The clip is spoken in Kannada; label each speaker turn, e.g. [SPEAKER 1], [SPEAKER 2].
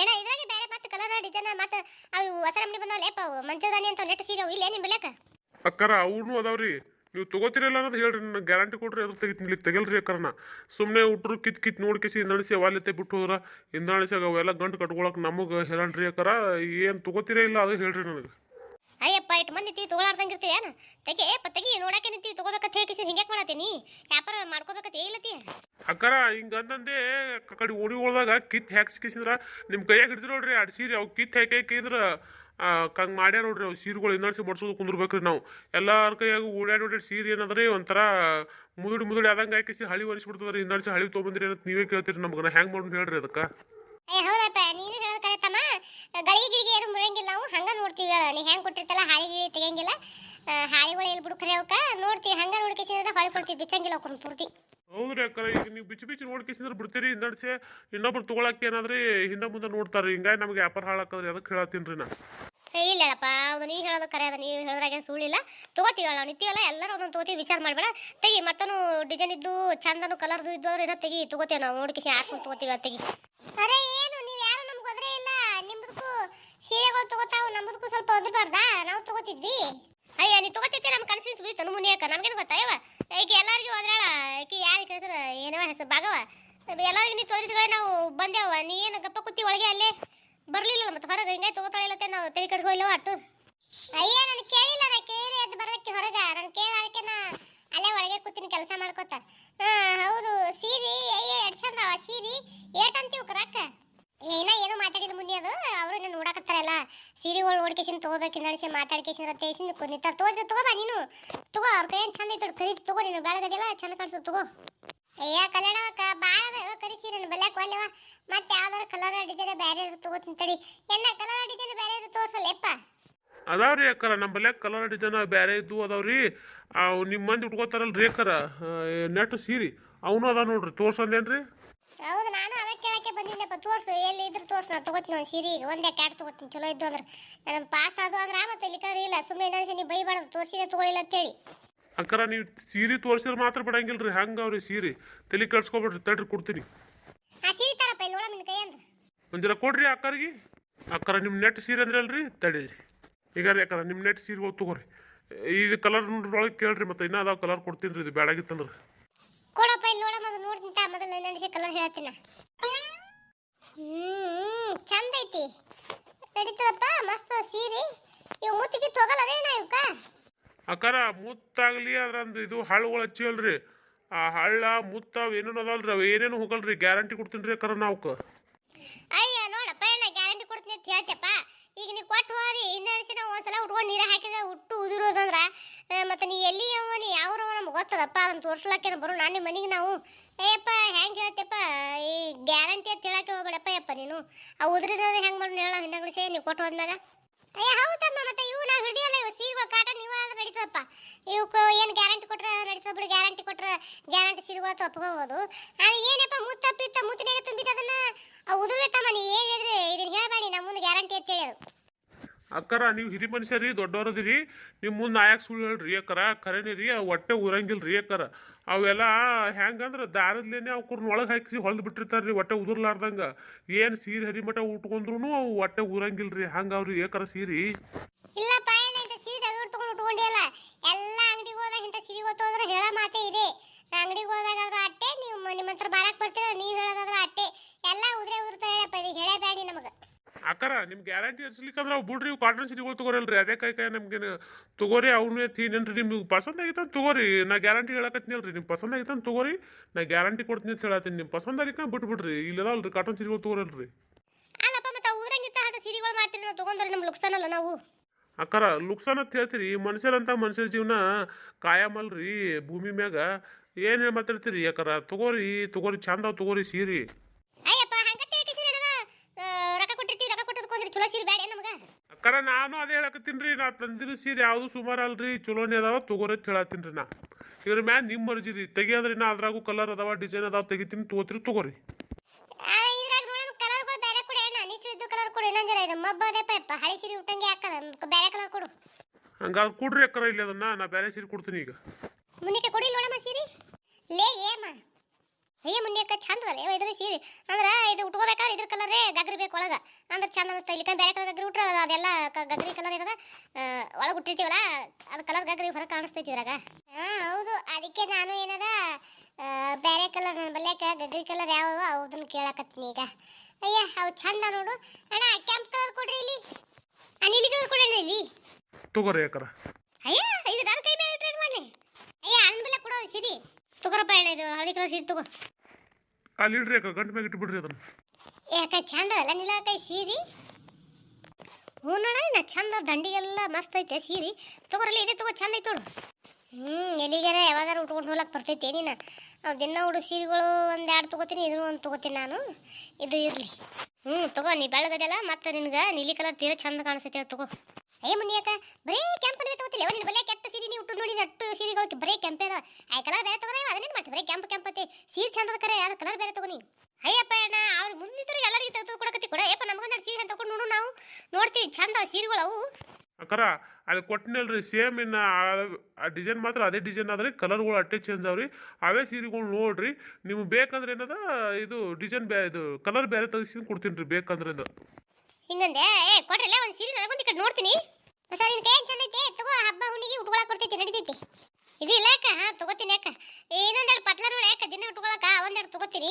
[SPEAKER 1] ಏನ ಇದ್ರಾಗೆ ಬೇರೆ ಮತ್ತೆ ಕಲರ್ ಡಿಸೈನ್ ಮತ್ತೆ ಅವು ಹೊಸ ಬಂದವ ಲೇಪ ಅವು ಮಂಚದಾನಿ ಅಂತ ನೆಟ್ ಸೀರೆ ಇಲ್ಲಿ ಇಲ್ಲೇ ನಿಮ್ ಬೆಲೆಕ
[SPEAKER 2] ಅಕ್ಕರ ಅವನು ಅದಾವ್ರಿ. ನೀವು ತಗೋತಿರಲ್ಲ ಅನ್ನೋದು ಹೇಳ್ರಿ ನನಗೆ ಗ್ಯಾರಂಟಿ ಕೊಡ್ರಿ ಅದ್ರ ತೆಗಿತೀನಿ ಇಲ್ಲಿ ತೆಗಲ್ರಿ ಅಕ್ಕರನ. ಸುಮ್ಮನೆ ಉಟ್ರು ಕಿತ್ ಕಿತ್ ನೋಡ್ಕೇಸಿ ಹಿಂದಣಿಸಿ ವಾಲೆತೆ ಬಿಟ್ಟು ಹೋದ್ರ ಹಿಂದಣಿಸಾಗ ಅವೆಲ್ಲ ಗಂಟು ಕಟ್ಕೊಳಕ್ ನಮಗೆ ಹೇಳಣ್ರಿ ಅಕ್ಕರ. ಏನು ತಗೋತಿರೇ ಇಲ್ಲ ಅದು ಹೇಳ್ರಿ ನನಗೆ.
[SPEAKER 1] ಅಯ್ಯಪ್ಪ ಇಟ್ಟು ಮಂದಿ ನಿಂತೀವಿ ತೊಗೊಳಾರ್ದಂಗೆ ಇರ್ತೀವಿ ಏನು? ತೆಗೆ ಏ ಪತ್ತಗಿ ನೋಡಕ್ಕೆ ನಿಂತೀವಿ ತೊಗೋಬೇಕಂತ ಹೇಳಿ ಹಿಂಗೆ ಮಾಡತ್ತೀನಿ ವ್ಯಾಪಾರ ಮಾಡ್ಕೋಬೇಕಂತ ಹೇಳತ್ತಿ
[SPEAKER 2] ಅಕ್ಕಾರ ಹಿಂಗ ಅಂದಂದೆ ಕ- ಕಡೆ ಓಡಿ ಹೋದಾಗ ಕಿತ್ ಹಾಕ್ಸ್ಕಿಸಿದ್ರ ನಿಮ್ಮ ಕೈಯಾಗ ಹಿಡಿದ್ರು ನೋಡ್ರಿ ಅಡ್ ಸೀರೆ ಅವು ಕಿತ್ ಹಾಕಿ ಹಾಕಿದ್ರ ಕಂಗೆ ಮಾಡ್ಯಾರ ನೋಡ್ರಿ ಅವು ಸೀರೆಗಳು ಇನ್ನೊಂದ್ಸಿ ಬಡ್ಸೋದು ಕುಂದ್ರಬೇಕ್ರಿ ನಾವು. ಎಲ್ಲಾರ ಕೈಯಾಗ ಓಡ್ಯಾಡಿ ಓಡ್ಯಾಡಿ ಸೀರೆ ಏನಂದ್ರೆ ಒಂಥರ ಮುದುಡಿ ಮುದುಡಿ ಆದಂಗೆ ಹಾಕಿಸಿ ಹಳಿ ಒಲಿಸ್ಬಿಡ್ತದ್ರಿ ಇನ್ನೊಂದ್ಸಿ ಹಳಿ ತೊಗೊಂಬಂದ್ರಿ ಅಂತ ನೀವೇ ಕೇಳ್ತೀರಿ ನಮ್ಗೆ ಹೆಂಗೆ ಮಾಡೋದು ಹೇಳ್ರಿ ಅದಕ್ಕೆ
[SPEAKER 1] ಅಯ್ಯ ಹೌದಪ್ಪ ನೀನು ಹೇಳೋದು ಕರೆಕ್ಟಮ್ಮ ಗಳಿಗೆ ಗಿಳಿಗೆ ಏನು ಮುಳಂಗಿಲ್ಲ ನಾವು ಹಂಗೆ ನೋಡ್ತೀವಿ ಹೇಳ. ನೀ ಹೆಂಗೆ ಕೊಟ್ಟಿರ್ತಲ್ಲ ಹಾಳಿ ಗಿಳಿ ತೆಗಿಯಂಗಿಲ್ಲ. ಹಾಳೆಗಳು ಎಲ್ಲಿ ಬಿಡು ಕರೆ ಅವಕ್ಕ ನೋಡ್ತೀವಿ. ಹಂಗೆ ನೋಡ್ಕೇಸಿದ್ರೆ ಹೊಳಿ ಕೊಡ್ತೀವಿ. ಬಿಚ್ಚಂಗಿಲ್ಲ ಅವ್ಕೊಂಡು ಪೂರ್ತಿ.
[SPEAKER 2] ಹೌದ್ರಿ ಅಕ್ಕ ಈಗ ನೀವು ಬಿಚ್ಚಿ ಬಿಚ್ಚಿ ನೋಡ್ಕೇಸಿದ್ರೆ ಬಿಡ್ತೀರಿ ಹಿಂದಣಿಸಿ ಇನ್ನೊಬ್ರು ತೊಗೊಳಕ್ಕೆ ಏನಾದ್ರಿ ಹಿಂದೆ ಮುಂದೆ ನೋಡ್ತಾರೆ ಹಿಂಗಾಗಿ ನಮಗೆ ವ್ಯಾಪಾರ ಹಾಳಾಕದ್ರಿ. ಅದಕ್ಕೆ ಹೇಳತ್ತೀನಿ ರೀ ನಾ.
[SPEAKER 1] ಹೇ ಇಲ್ಲ ಹೇಳಪ್ಪ. ಹೌದು ನೀವು ಹೇಳೋದು ಕರೆ ಅದ ನೀವು ಹೇಳೋದ್ರಾಗ ಏನು ಸುಳ್ಳಿಲ್ಲ ತಗೋತೀವಿ ನಾವು ನಿಂತೀವಲ್ಲ ಎಲ್ಲರೂ ಒಂದೊಂದು ತೊಗೋತೀವಿ. ವಿಚಾರ ಮಾಡಬೇಡ. ತೆಗಿ ಮತ್ತನು ಡಿಸೈನ್ ಇದ್ದು ಚಂದನು ಕಲರ್ದು ಇದ್ದು ಅಂದ್ರೆ ಏನೋ ತೆಗಿ. ತೊಗೋತೀವಿ ನಾವು. ನೋಡ್ಕಿಸಿ ಹಾಕೊಂಡು ತೊಗೋತೀವಿ ತೆಗಿ. ಅರೆ ಏನು ನೀವು ಯಾರು ನಮ್ಗೆ ಒದ್ರೆ ಇಲ್ಲ ನಿಮ್ದಕ್ಕೂ ಸೀರೆಗಳು ತಗೋತಾವು ನಮ್ಮದಕ್ಕೂ ಸ್ವಲ್ಪ ಒದಬಾರ್ದಾ ನಾವು ತಗೋತಿದ್ವಿ. ಅಯ್ಯ, ನೀ ತಗೋತೈತಿ ನಮ್ಮ ಕನಸಿನ ಬೀತು ನಮ್ಮ ಮುನಿಯಕ್ಕ ನಮ್ಗೇನು ಗೊತ್ತಾಯವ ಈಕೆ ಎಲ್ಲರಿಗೂ ಒದ್ರಾಳ ಈಕೆ ಯಾರಿಗೆ ಹೆಸರು ಏನವ ಹೆಸರು? ಭಾಗವ. ಎಲ್ಲರಿಗೂ ನೀ ತೋರಿಸಿದ್ರೆ ನಾವು ಬಂದೇವ ನೀ ಏನು ಗಪ್ಪ ಕುತ್ತಿ ಒಳಗೆ ಅಲ್ಲೇ ಬರಲಿಲ್ಲ ಮತ್ತೆ ಹೊರಗೆ? ಹಿಂಗೆ ತಗೋತಾಳಿಲ್ಲತ್ತೆ ನಾವು ತಲೆ ಕಟ್ಸ್ಕೊಲ್ಲ ಅಟ್ಟು. ಅಯ್ಯ, ನಾನು ಕೇಳಿಲ್ಲ. ನಾ ಕೇಳಿ ಅದು ಬರೋದಕ್ಕೆ ಹೊರಗ. ನಾನು ಕೇಳೋದಕ್ಕೆ ನಾ ಅಲ್ಲೇ ಒಳಗೆ ಕೂತಿನ ಕೆಲಸ ಮಾಡ್ಕೋತ. ಹಾ, ಹೌದು. ಸೀರಿ, ಅಯ್ಯ, ಎಡ್ಸಂದವ ಸೀರಿ? ಏಟಂತೀವಿ ಕರಕ್ಕ ಏನ ಏನು ಮಾತಾಡಿಲ್ಲ ಮುನ್ನಿ ಅದು ಅವರು ನಾನು ನೋಡಕತ್ತಾರಲ್ಲ ಸೀರೆಗಳು ನೋಡ್ಕೇಸಿನ ತಗೋಬೇಕಿಂದ ನಡೆಸಿ ಮಾತಾಡ್ಕೇಸಿನ ತೇಸಿನ ನಿಂತಾರ ತಗೋ ತಗೋಬಾ ನೀನು. ತಗೋ, ಅವ್ರ ಏನು ಚಂದ ಐತೆ ಖರೀದಿ ತಗೋ ನೀನು ಬೆಳಗದೆಲ್ಲ ಚಂದ ಕಾಣಿಸ್ತದೆ ತಗೋ. ಅಯ್ಯ ಕಲ್ಯಾಣವಕ್ಕ ಭಾಳ ಅದ ಕರಿಸಿ ನನ್ನ ಬೆಲ್ಯಾಕ ಒಲ್ಲೆವ ಮತ್ತೆ ಯಾವ್ದಾರ ಕಲರ್ ಡಿಸೈನ್ ಬೇರೆ ತಗೋತೀನಿ ತಡಿ ಎನ್ನ ಕಲರ್ ಡಿಸೈನ್ ಬೇರೆ ತೋರ್ಸಲ್ಲಪ್ಪ
[SPEAKER 2] ಅದಾವ್ರಿ ಅಕ್ಕರ ನಮ್ಮ ಬಲ್ಯಾಕ ಕಲರ್ ಡಿಸೈನ್ ಬೇರೆ ಇದ್ದು ಅದಾವ್ರಿ ಅವು ನಿಮ್ಮ ಮಂದಿ ಉಟ್ಕೋತಾರಲ್ರಿ ಅಕ್ಕರ ನೆಟ್ ಸೀರಿ. ಅವನು ಅದಾವ ನೋಡ್ರಿ, ತೋರ್ಸಂದೇನ್ರಿ
[SPEAKER 1] ಹೌದು ನಾನು ಅವೇ ಕೇಳಕ್ಕೆ ಬಂದಿದ್ದೆಪ್ಪ ತೋರ್ಸು ಎಲ್ಲಿ ಇದ್ರು ತೋರ್ಸು ನಾನು ತಗೋತೀನಿ ಒಂದು ಸೀರೆ ಈಗ ಒಂದೇ ಕ್ಯಾಟ್ ತಗೋತೀನಿ ಚಲೋ ಇದ್ದು ಅಂದ್ರೆ. ನನ್ನ ಪಾಸ್ ಆದು ಅಂದ್ರೆ ಮತ್ತೆ ಇಲ್ಲಿ ಇಲ್ಲ ಸುಮ್ಮನೆ ಏನಾದ್ರು ನೀವು ಬೈಬಾರ್ದು ತೋರಿಸಿದೆ ತಗೊಳ್ಳಿಲ್ಲ ಅಂತೇಳಿ.
[SPEAKER 2] ಅಕ್ಕರ ನೀವು ಸೀರೆ ತೋರಿಸಿದ್ರೆ ಮಾತ್ರ ಬಿಡಂಗಿಲ್ರಿ ಹಂಗೆ ಅವ್ರಿ ಸೀರೆ? ತಲೆ ಕಳ್ಸ್ಕೊಬಿಡ್ರಿ ತಡ್ರಿ ಕೊಡ್ತೀನಿ.
[SPEAKER 1] ಆ ಸೀರೆ ತರಪ್ಪ ಇಲ್ಲಿ ನೋಡ ನಿನ್ನ ಕೈ ಅಂದ್ರೆ
[SPEAKER 2] ಒಂದಿರ ಕೊಡ್ರಿ ಅಕ್ಕರಿಗೆ. ಅಕ್ಕರ ನಿಮ್ಮ ನೆಟ್ ಸೀರೆ ಅಂದ್ರಲ್ರಿ ತಡೀರಿ. ಈಗ ರೀ ಅಕ್ಕರ ನಿಮ್ಮ ನೆಟ್ ಸೀರೆ ಸೀರೆಗಳು ತಗೋರಿ. ಇದು ಕಲರ್ ಒಳಗೆ ಕೇಳ್ರಿ ಮತ್ತೆ ಇನ್ನೂ ಅದಾವ ಕಲರ್ ಕೊಡ್ತೀನಿ ರೀ ಇದು ಬೇಡಾಗಿತ್ತಂದ್ರೆ
[SPEAKER 1] ಕೊಡಪ್ಪ ಇಲ್ಲಿ ನೋಡಮ್ಮ ಅದು ನೋಡ್ತೀನಿ ತಾ ಮೊದಲು ನನಗೆ ಕಲರ್ ಹೇಳ್ತೀನಿ ಹ್ಮ್ ಚಂದ ಐತಿ. ನಡೀತದಪ್ಪ ಮಸ್ತ್ ಸೀರೆ. ಇವು ಮುತ್ತಿಗೆ ತೊಗಲದೇನ ಇವಕ್ಕ?
[SPEAKER 2] ಅಕ್ಕಾರ ಮುತ್ತಾಗ್ಲಿ ಅದ್ರಂದು ಇದು ಹಳ್ಳುಗಳು ಹಚ್ಚಿಲ್ರಿ ಆ ಹಳ್ಳ ಮುತ್ತ ಏನೇನು ಅದಾವಲ್ರಿ ಅವು ಏನೇನು ಹೋಗಲ್ರಿ. ಗ್ಯಾರಂಟಿ ಕೊಡ್ತೀನಿ ರೀ ಅಕ್ಕಾರ ನಾವು
[SPEAKER 1] ಅಯ್ಯ ನೋಡಪ್ಪ ಏನ ಗ್ಯಾರಂಟಿ ಕೊಡ್ತೀನಿ ಅಂತ ಹೇಳ್ತಪ್ಪ ಈಗ ನೀ ಕೊಟ್ಟು ಹೋದ್ರಿ ಹಿಂದೆ ಅಳಿಸಿ ನಾವು ಒಂದ್ಸಲ ಉಟ್ಕೊಂಡು ನೀರು ಹಾಕಿದ ಉಟ್ಟು ಉದುರೋದಂದ್ರ ಮತ್ತೆ ನೀ ಎಲ್ಲಿ ಅವ ನೀ ಯಾವ್ರವ ನಮ್ಗೆ ಗೊತ್ತದಪ್ಪ ಅದನ್ನ ತೋರ್ಸ್ಲಾಕೇನ ಬರೋ ನಾನು ನಿಮ್ಮ ಮನೆಗೆ ನಾವು. ಏಯಪ್ಪ ಹೆಂಗೆ ಹೇಳ್ತಪ್ಪ ಈ ಗ್ಯಾರಂಟಿ ಅಂತ ಹೇಳಕ್ಕೆ ನೀನು ಆ ಉದುರಿದ ಹೆಂಗ್ ಮಾಡಿ ಹೇಳ ಹಿಂದಗಳು ಸೇ ನೀವು ಕೊಟ್ಟು ಹೋದ್ಮ್ಯಾಗ ಅಯ್ಯ, ಹೌದಮ್ಮ, ಮತ್ತೆ ಇವು ನಾವು ಹಿಡಿದಿಲ್ಲ ಇವು ಸೀರೆಗಳು ಕಾಟ, ನೀವು ಆದ್ರೆ ನಡೀತದಪ್ಪ. ಇವಕ್ಕೆ ಏನು ಗ್ಯಾರಂಟಿ ಕೊಟ್ರೆ ನಡೀತದ ಬಿಡು ಗ್ಯಾರಂಟಿ ಕೊಟ್ರೆ ಗ್ಯಾರಂಟಿ ಸೀರೆಗಳು ತಪ್ಕೋಬೋದು ಅದು ಏನಪ್ಪ, ಮುತ್ತು ತಪ್ಪಿತ್ತ ಮುತ್ತಿನಾಗ ತುಂಬಿತ ಅದನ್ನ? ಆ, ಉದುರ್ಬೇಕಮ್ಮ ನೀ ಹೇಳಿದ್ರೆ? ಇದನ್ನ ಹೇಳಬೇಡಿ ನಮ್ಮ ಮುಂದೆ ಗ್ಯಾರಂಟಿ ಅಂತ ಹೇಳಿ
[SPEAKER 2] ಅಕ್ಕಾರ, ನೀವು ಹಿರಿ ಮನುಷ್ಯರಿ ದೊಡ್ಡವ್ರದಿರಿ ನಿಮ್ಮ ಮುಂದೆ ನಾಯಕ್ ಸುಳ್ಳು ಹೇಳ್ರಿ ಅಕ್ಕರ ಖರೇನೆ ರೀ ಅವು ಹೊಟ್ಟೆ ಉರಂಗಿಲ್ಲ ರೀ ಅಕ್ಕರ. ಅವೆಲ್ಲ ಹೆಂಗಂದ್ರೆ ದಾರದ್ಲೇನೆ ಅವ್ಕರ್ನ ಒಳಗೆ ಹಾಕಿಸಿ ಹೊಲ್ದು ಬಿಟ್ಟಿರ್ತಾರೆ ರೀ ಹೊಟ್ಟೆ ಉದುರ್ಲಾರ್ದಂಗೆ. ಏನು ಸೀರೆ ಹರಿಮಠ ಉಟ್ಕೊಂಡ್ರು ಅವು ಹೊಟ್ಟೆ ಉರಂಗಿಲ್ಲ ರೀ ಹಂಗೆ ಅವ್ರಿ ಏಕರ ಸೀರೆ
[SPEAKER 1] ಇಲ್ಲಪ್ಪ ಏನ ಇಂಥ ಸೀರೆ ತೆಗೆದು ತಗೊಂಡು ಉಟ್ಕೊಂಡಿಯಲ್ಲ ಎಲ್ಲ ಅಂಗಡಿಗೆ ಹೋದಾಗ ಇಂಥ ಸೀರೆ ಗೊತ್ತು ಅಂದ್ರೆ ಹೇಳೋ ಮಾತೇ ಇದೆ ಅಂಗಡಿಗೆ ಹೋದಾಗಾದ್ರೂ ಅಟ್ಟೆ ನೀವು ನಿಮ್ಮ ಹತ್ರ ಬಾರಕ್ ಬರ್ತೀರ ನೀವು ಹೇಳೋದಾದ್ರೂ ಅಟ್ಟೆ ಎಲ್ಲ ಉದ್ರೆ ಉದುರ್ತಾ ಹೇಳಪ್ಪ ಇದು ಹೇಳಬೇಡಿ ನಮಗೆ
[SPEAKER 2] ಅಕ್ಕಾರ ನಿಮ್ಗೆ ಗ್ಯಾರಂಟಿ ಹಚ್ಲಿಕ್ಕಂದ್ರೆ ಅವು ಬಿಡ್ರಿ ಕಾಟನ್ ಸೀರೆಗಳು ತಗೋರಲ್ರಿ. ಅದೇ ಕೈ ಕೈ ನಿಮ್ಗೆ ತಗೋರಿ ಅವನೇ ತೀನೇನ್ರಿ ನಿಮ್ಗೆ ಪಸಂದ್ ಅಂತ ತಗೋರಿ. ನಾ ಗ್ಯಾರಂಟಿ ಹೇಳಕತ್ತೀನಲ್ರಿ ನಿಮ್ಗೆ ಪಸಂದ್ ಅಂತ ತಗೋರಿ. ನಾ ಗ್ಯಾರಂಟಿ ಕೊಡ್ತೀನಿ ಅಂತ ಹೇಳತ್ತೀನಿ. ನಿಮ್ಮ ಪಸಂದ್ ಆಗಿಕ್ಕ ಬಿಟ್ಬಿಡ್ರಿ ಇಲ್ಲದಲ್ರಿ ಕಾಟನ್ ಸೀರೆಗಳು ತಗೋರಲ್ರಿ.
[SPEAKER 1] ಅಲ್ಲಪ್ಪ ಮತ್ತೆ ಊರಂಗಿತ್ತ ಹದ ಸೀರೆಗಳು ಮಾಡ್ತೀರಿ ನಾವು ತಗೊಂಡ್ರೆ ನಮ್ಮ ಲುಕ್ಸಾನಲ್ಲ ನಾವು?
[SPEAKER 2] ಅಕ್ಕಾರ ಲುಕ್ಸಾನ್ ಅಂತ ಹೇಳ್ತೀರಿ. ಮನುಷ್ಯರಂತ ಮನುಷ್ಯರ ಜೀವನ ಕಾಯಮಲ್ರಿ ಭೂಮಿ ಮ್ಯಾಗ. ಏನು ಮಾತಾಡ್ತೀರಿ ಯಾಕಾರ ತಗೋರಿ ತಗೋರಿ ಚಂದ ತಗೋರಿ ಸೀರೆ
[SPEAKER 1] ಅಯ್ಯಪ್ಪ ಹಂಗ ತಿಳ್ಕಿಸಿ ರೊಕ್ಕ ಕೊಟ್ಟಿರ್ತೀವಿ ರೊಕ್ಕ ಕೊಟ್ಟದಕ್ಕೊಂದ್ರೆ ಚಲೋ ಸೀರೆ ಬೇಡ
[SPEAKER 2] ಅಕ್ಕಾರ ನಾನು ಅದೇ ಹೇಳಕತ್ತೀನಿ ರೀ ನಾ ತಂದಿರು ಸೀರೆ ಯಾವುದು ಸುಮಾರು ಅಲ್ರಿ ಚಲೋನೇ ಅದಾವ ತಗೋರಿ ಅಂತ ಹೇಳತ್ತೀನಿ ರೀ ನಾ. ಇದ್ರ ಮ್ಯಾಲ ನಿಮ್ಮ ಮರ್ಜಿ ರೀ ತೆಗಿಯೋದ್ರಿ ನಾ ಅದ್ರಾಗೂ ಕಲರ್ ಅದಾವ ಡಿಸೈನ್ ಅದಾವ ತೆಗಿತೀನಿ ತಗೋತೀರಿ ತಗೋರಿ. ಹಂಗಾದ್ರೆ ಕೊಡ್ರಿ ಅಕ್ಕರ ಇಲ್ಲ ಅದನ್ನ ನಾ ಬೇರೆ ಸೀರೆ ಕೊಡ್ತೀನಿ ಈಗ.
[SPEAKER 1] ಮುನಿಕೆ ಕೊಡಿ ನೋಡಮ್ಮ ಸೀರೆ. ಲೇ ಏಮ ಅಯ್ಯ ಮುನ್ಯಕ್ಕ ಚಂದ ಅಲ್ಲ ಇದ್ರ ಸೀರೆ. ಅಂದ್ರೆ ಇದು ಉಟ್ಕೋಬೇಕಾದ್ರೆ ಇದ್ರ ಕಲರೇ ಗಗ್ರಿ ಬೇಕು ಒಳಗ. ಅಂದ್ರೆ ಚಂದ ಅನಿಸ್ತಾ ಇಲ್ಲಿ ಬೇರೆ ಕಲರ್ ಗಗ್ರಿ ಉಟ್ರ ಅದೆಲ್ಲ ಗಗ್ರಿ ಕಲರ್ ಇರೋದ ಒಳಗೆ ಉಟ್ಟಿರ್ತೀವಲ್ಲ ಅದು ಕಲರ್ ಗಗ್ರಿ ಹೊರಗೆ ಕಾಣಿಸ್ತೈತಿ ಇದ್ರಾಗ. ಹಾಂ ಹೌದು ಅದಕ್ಕೆ ನಾನು ಏನದ? ಬೇರೆ ಕಲರ್ ನನ್ನ ಬಲ್ಯಾಕ ಗಗ್ರಿ ಕಲರ್ ಯಾವ ಅದನ್ನ ಕೇಳಕತ್ತೀನಿ ಈಗ. ಅಯ್ಯ ಅವು ಚಂದ ನೋಡು. ಅಣ್ಣ ಕೆಂಪ್ ಕಲರ್ ಕೊಡ್ರಿ ಇಲ್ಲಿ. ನೀಲಿ ಕಲರ್ ಕೊಡಣ್ಣ ಇಲ್ಲಿ.
[SPEAKER 2] ತಗೋರಿ ಯಾಕಾರ
[SPEAKER 1] ಅಯ್ಯ ಇದು ನನ್ನ ಕೈ ಮೇಲೆ ಟ್ರೈ ಮಾಡಿ ಅಯ್ಯ ಅಣ್ಣ ಬೆಲ್ಲ ಕೊಡೋ ಸಿರಿ. ತಗೋರಪ್ಪ ಅಣ್ಣ ಇದು ಹಳದಿ ಕಲರ್ ಸೀರೆ ತಗೋ.
[SPEAKER 2] ಅಲ್ಲಿ ಇಡ್ರಿ ಅಕ್ಕ, ಗಂಟು ಮ್ಯಾಗ ಇಟ್ಬಿಡ್ರಿ ಅದನ್ನ.
[SPEAKER 1] ಯಾಕೆ ಚಂದ ಅಲ್ಲ ನಿಲ್ಲ ಕೈ ಸೀರಿ? ಹ್ಞೂ ನೋಡ, ನಾ ಚಂದ ದಂಡಿಗೆಲ್ಲ ಮಸ್ತ್ ಐತೆ ಸೀರಿ. ತಗೋರಲ್ಲಿ ಇದೆ ತಗೋ ಚಂದ ಐತೆ ನೋಡು. ಹ್ಞೂ ಎಲ್ಲಿಗಾರ ಯಾವಾಗಾರ ಉಟ್ಕೊಂಡು ಹೋಗ್ಲಕ್ಕೆ ಬರ್ತೈತೆ ನೀನು. ನಾವು ದಿನ ಉಡು ಸೀರೆಗಳು ಒಂದು ಎರಡು ತೊಗೋತೀನಿ ಇದನ್ನು ಒಂದು ತೊಗೋತೀನಿ ನಾನು. ಇದು ಇರಲಿ. ಹ್ಞೂ ತಗೋ, ನೀ ಬೆಳಗದೆಲ್ಲ ಮತ್ತೆ ನಿನಗೆ ನೀಲಿ ಕಲರ್ ತೀರ ಚಂದ ಕಾಣಿಸ್ತೈತೆ, ತಗೋ. ಏ ಮುನಿಯಕ್ಕ ಬರೀ ಕೆಂಪ್ ತಗೋತಿಲ್ಲ ನಿನ್ನ ಬಲ್ಲೇ ಕೆಟ್ಟ ಸೀರೆ ನೀವು ಉಟ್ಟು ನೋಡಿ ಅಟ್ಟು ಸೀರೆಗಳು ಬರೀ ಕೆಂಪೇ ಅದ. ಆ ಕಲರ್ ಬೇರೆ ತಗೋರಿ ಅದನ್ನೇನು ಮಾಡ್ತೀವಿ ಬರೀ ಕೆಂಪು ಕೆಂಪತ್ತೆ ಸೀರೆ ಚಂದದ ಕರೆ ಯಾರು ಕಲರ್ ಬೇರೆ ತಗೋ ನೀನು ಅಯ್ಯಪ್ಪ ಅಣ್ಣ, ಅವ್ರು ಮುಂದಿದ್ರು ಎಲ್ಲರಿಗೆ ತೆಗೆದು ಕೊಡಕತ್ತಿ ಕೊಡ ಯಪ್ಪ ನಮಗೊಂದು ಸೀರೆ ತಗೊಂಡು ನೋಡು ನಾವು. ನೋಡ್ತೀವಿ ಚಂದ ಸೀರೆಗಳು ಅವು.
[SPEAKER 2] ಅಕ್ಕರ, ಅದು ಕೊಟ್ಟಿನಲ್ರಿ ಸೇಮ್ ಇನ್ನು ಡಿಸೈನ್ ಮಾತ್ರ ಅದೇ ಡಿಸೈನ್ ಆದರೆ ಕಲರ್ಗಳು ಅಟ್ಟೆ ಚೇಂಜ್ ಅವ್ರಿ. ಅವೇ ಸೀರೆಗಳು ನೋಡ್ರಿ, ನಿಮ್ಗೆ ಬೇಕಂದ್ರೆ ಏನದ, ಇದು ಡಿಸೈನ್ ಬೇ ಇದು ಕಲರ್ ಬೇರೆ ತೆಗಿಸಿ ಕೊಡ್ತೀನಿ ರೀ ಬೇಕಂದ್ರೆ
[SPEAKER 1] ಹಿಂಗಂದೆ, ಏ, ಕೊಡ್ರಲ್ಲ ಒಂದು ಸೀರೆ ನನಗೊಂದು ಕಡೆ ನೋಡ್ತೀನಿ. ಸರಿ ಕೈ ಚಂದ ಐತೆ ತಗೋ ಹಬ್ಬ ಹುಣ್ಣಿಗೆ ಉಟ್ಕೊಳಕ್ ಕೊಡ್ತೈತಿ, ನಡಿತೈತಿ. ಇದು ಇಲ್ಲ ಅಕ್ಕ ಹಾಂ, ತಗೋತೀನಿ ಯಾಕ? ಇನ್ನೊಂದೆರಡು ಪಟ್ಲ ನೋಡಿ ಯಾಕ? ದಿನ ಉಟ್ಕೊಳಕ ಒಂದೆರಡು ತಗೋತೀನಿ.